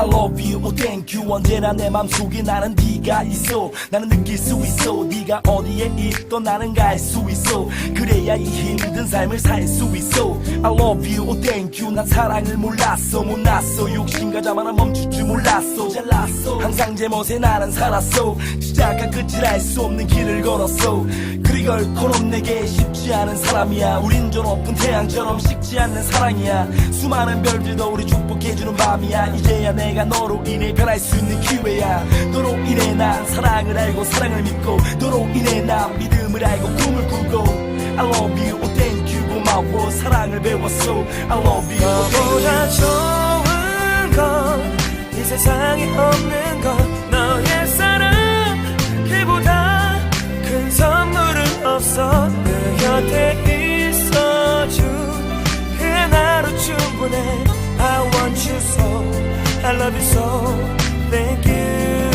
I love you, oh thank you. 언제나 내 맘속에 나는 네가 있어. 나는 느낄 수 있어. 네가 어디에 있던 나는 갈 수 있어. 그래야 이 힘든 삶을 살 수 있어. I love you, oh thank you. 난 사랑을 몰랐어 못났어. 욕심과 자만은 멈출 줄 몰랐어. 잘났어. 항상 제 멋에 나는 살았어. 시작과 끝을 알 수 없는 길을 걸었어. 그리 결코 넌 내게 쉽지 않은 사람이야. 우린 저 높은 태양처럼 식지 않는 사랑이야. 수많은 별들도 우리 축복해주는 밤이야. 이제야 내가 너로 인해 변할 수 있는 기회야. 너로 인해 난 사랑을 알고 사랑을 믿고 너로 인해 난 믿음을 알고 꿈을 꾸고. I love you, oh thank you 고마워 사랑을 배웠어. I love you, oh thank you. 좋은 건 이 세상에 없는 건 너의 사랑. 그보다 큰 선물은 없어. 그 곁에 있어준 그 하나로 충분해 I love you so. Thank you.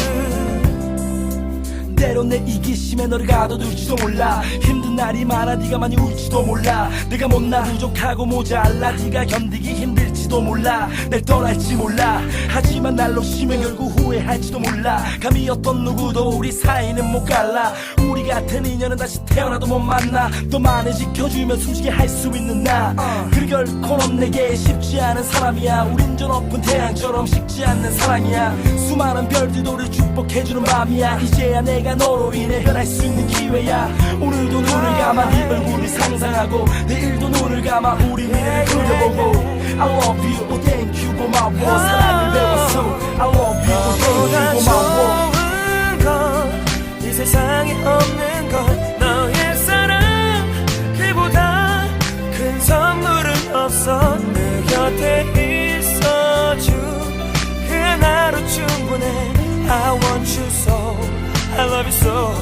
때론 내 이기심에 너를 가둬둘지도 몰라. 힘든 날이 많아 네가 많이 울지도 몰라. 내가 못나 부족하고 모자라 네가 견디기 힘들 지도 몰라. 날 떠날지 몰라. 하지만 날 놓치면 결국 후회할지도 몰라. 감히 어떤 누구도 우리 사이는 못 갈라. 우리 같은 인연은 다시 태어나도 못 만나. 너만을 지켜주면 숨쉬게 할 수 있는 나. 그 결코 넌 내게 쉽지 않은 사람이야. 우린 저 높은 태양처럼 식지 않는 사랑이야. 수많은 별들도 우리 축복해주는 밤이야. 이제야 내가 너로 인해 변할 수 있는 기회야. 오늘 도 눈을 감아 네 얼굴을 상상하고 내일도 눈을 감아 우리 미래를 그려보고 I love you, oh thank you 고마워. 사랑을 배웠어 I love you, oh thank you 고마워. 좋은 건이 세상에 없는 건 너의 사랑. 그보다 큰 선물은 없어. 내 곁에 있어준 그 하나로 충분해. I want you so. I love you so.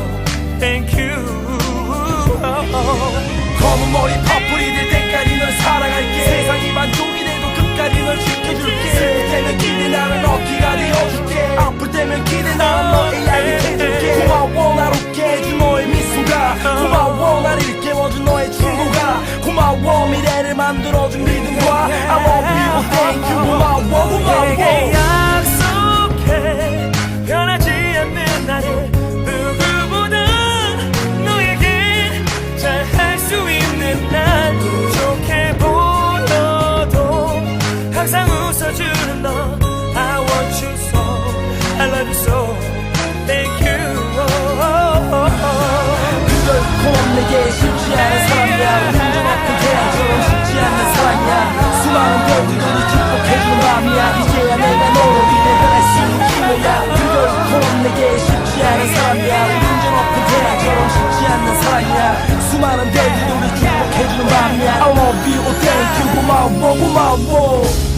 Thank you 검은 머리 퍼플이 될 때까지 널 사랑할게. 세상이 만족이 돼도 끝까지 널 지켜줄게. 슬플 때면 기대 나는 어깨가 되어줄게. 아플 때면 기대 나는 너의 얄미 해줄게. 고마워 날 웃게 해준 너의 미소가. 고마워 날 일깨워준 너의 충고가. 고마워 미래를 만들어준 믿음과. I love you, thank you. 고마워 고마워 않은 사랑이야. 운전 없던 태양처럼 쉽지 않는 사랑이야. 수많은 별들이 축복해주는 밤이야. I love you, thank you 고마워 고마워